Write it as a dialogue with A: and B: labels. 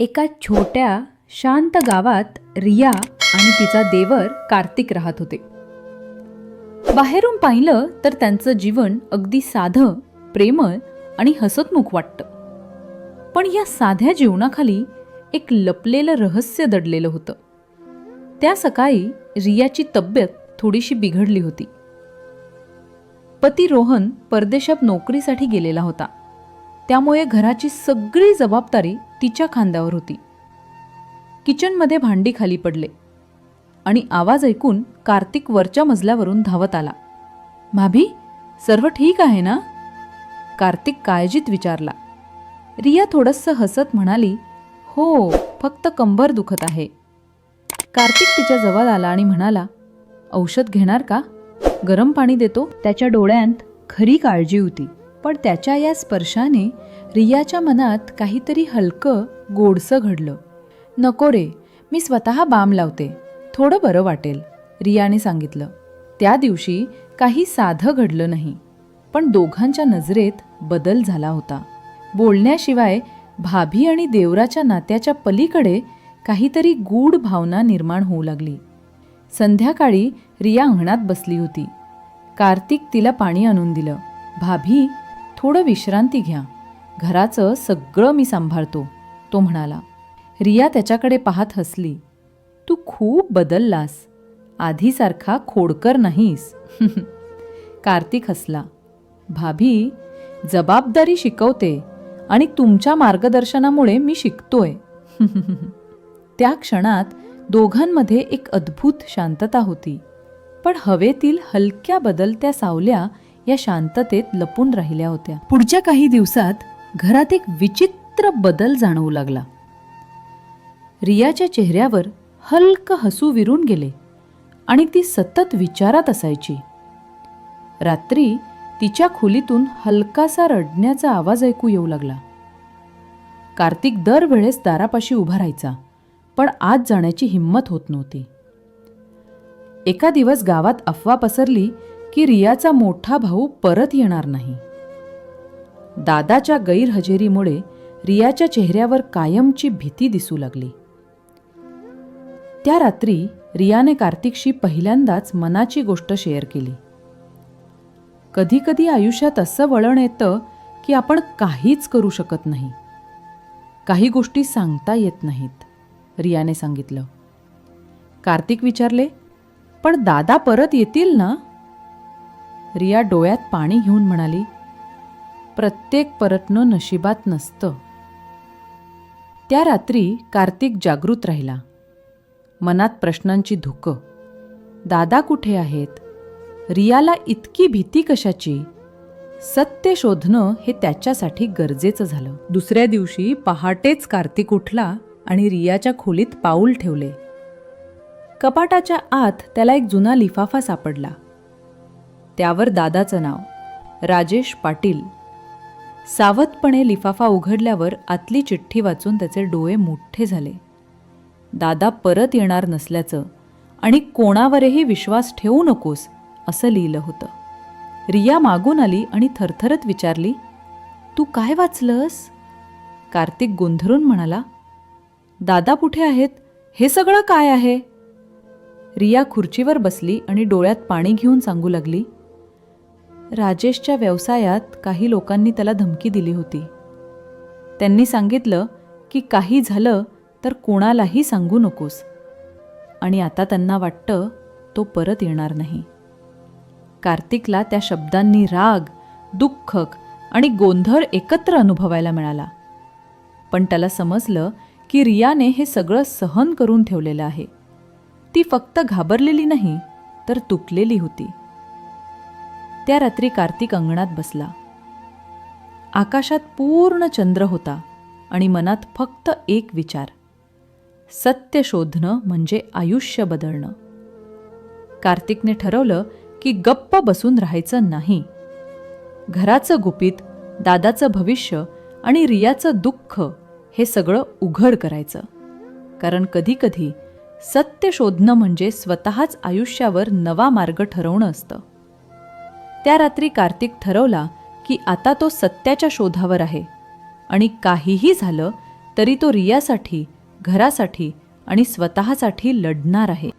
A: एका छोट्या शांत गावात रिया आणि तिचा देवर कार्तिक राहत होते. बाहेरून पाहिलं तर त्यांचं जीवन अगदी साधं प्रेमळ आणि हसतमुख वाटतं. पण या साध्या जीवनाखाली एक लपलेलं रहस्य दडलेलं होतं. त्या सकाळी रियाची तब्येत थोडीशी बिघडली होती. पती रोहन परदेशात नोकरीसाठी गेलेला होता. त्यामुळे घराची सगळी जबाबदारी तिच्या खांद्यावर होती. किचनमध्ये भांडी खाली पडले. आणि आवाज ऐकून कार्तिक वरच्या मजल्यावरून धावत आला. भाभी सर्व ठीक आहे ना? कार्तिक काळजीत विचारला. रिया थोडंसं हसत म्हणाली हो फक्त कंबर दुखत आहे. कार्तिक तिच्या जवळ आला आणि म्हणाला औषध घेणार का? गरम पाणी देतो. त्याच्या डोळ्यांत खरी काळजी होती. पण त्याच्या या स्पर्शाने रियाच्या मनात काहीतरी हलकं गोडसं घडलं. नको रे मी स्वतः बाम लावते. थोडं बरं वाटेल रियाने सांगितलं. त्या दिवशी काही साधं घडलं नाही पण दोघांच्या नजरेत बदल झाला होता. बोलण्याशिवाय भाभी आणि देवराच्या नात्याच्या पलीकडे काहीतरी गूढ भावना निर्माण होऊ लागली. संध्याकाळी रिया अंगणात बसली होती. कार्तिक तिला पाणी आणून दिलं. भाभी थोडं विश्रांती घ्या. घराचं सगळं मी सांभाळतो तो म्हणाला. रिया त्याच्याकडे पाहत हसली. तू खूप बदललास. आधीसारखा खोडकर नाहीस. कार्तिक हसला. भाभी जबाबदारी शिकवते आणि तुमच्या मार्गदर्शनामुळे मी शिकतोय. त्या क्षणात दोघांमध्ये एक अद्भुत शांतता होती. पण हवेतील हलक्या बदलत्या सावल्या या शांततेत लपून राहिल्या होत्या. पुढच्या काही दिवसात घरात एक विचित्र बदल जाणवू लागला. रियाच्या चेहऱ्यावर हलकं हसू विरून गेले आणि ती सतत विचारात असायची. रात्री तिच्या खोलीतून हलकासा रडण्याचा आवाज ऐकू येऊ लागला. कार्तिक दरवेळेस दारापाशी उभा राहायचा पण आत जाण्याची हिंमत होत नव्हती. एका दिवस गावात अफवा पसरली की रियाचा मोठा भाऊ परत येणार नाही. दादाच्या गैरहजेरीमुळे रियाच्या चेहऱ्यावर कायमची भीती दिसू लागली. त्या रात्री रियाने कार्तिकशी पहिल्यांदाच मनाची गोष्ट शेअर केली. कधीकधी आयुष्यात असं वळण येतं की आपण काहीच करू शकत नाही. काही गोष्टी सांगता येत नाहीत रियाने सांगितलं. कार्तिक विचारले पण दादा परत येतील ना? रिया डोळ्यात पाणी घेऊन म्हणाली प्रत्येक परतणं नशिबात नसतं. त्या रात्री कार्तिक जागृत राहिला. मनात प्रश्नांची धुकं. दादा कुठे आहेत? रियाला इतकी भीती कशाची? सत्य शोधणं हे त्याच्यासाठी गरजेचं झालं. दुसऱ्या दिवशी पहाटेच कार्तिक उठला आणि रियाच्या खोलीत पाऊल ठेवले. कपाटाच्या आत त्याला एक जुना लिफाफा सापडला. त्यावर दादाचं नाव राजेश पाटील. सावधपणे लिफाफा उघडल्यावर आतली चिठ्ठी वाचून त्याचे डोळे मोठे झाले. दादा परत येणार नसल्याचं आणि कोणावरही विश्वास ठेवू नकोस असं लिहिलं होतं. रिया मागून आली आणि थरथरत विचारली तू काय वाचलंस? कार्तिक गोंधरून म्हणाला दादा कुठे आहेत? हे सगळं काय आहे? रिया खुर्चीवर बसली आणि डोळ्यात पाणी घेऊन सांगू लागली राजेशच्या व्यवसायात काही लोकांनी त्याला धमकी दिली होती. त्यांनी सांगितलं की काही झालं तर कोणालाही सांगू नकोस. आणि आता त्यांना वाटतं तो परत येणार नाही. कार्तिकला त्या शब्दांनी राग दुःखक आणि गोंधळ एकत्र अनुभवायला मिळाला. पण त्याला समजलं की रियाने हे सगळं सहन करून ठेवलेलं आहे. ती फक्त घाबरलेली नाही तर तुटलेली होती. त्या रात्री कार्तिक अंगणात बसला. आकाशात पूर्ण चंद्र होता आणि मनात फक्त एक विचार. सत्य शोधणं म्हणजे आयुष्य बदलणं. कार्तिकने ठरवलं की गप्प बसून राहायचं नाही. घराचं गुपित दादाचं भविष्य आणि रियाचं दुःख हे सगळं उघड करायचं. कारण कधीकधी सत्य शोधणं म्हणजे स्वतःच आयुष्यावर नवा मार्ग ठरवणं असतं. त्या रात्री कार्तिक ठरवला की आता तो सत्याच्या शोधावर आहे. आणि काहीही झालं तरी तो रियासाठी घरासाठी आणि स्वतःसाठी लढणार आहे.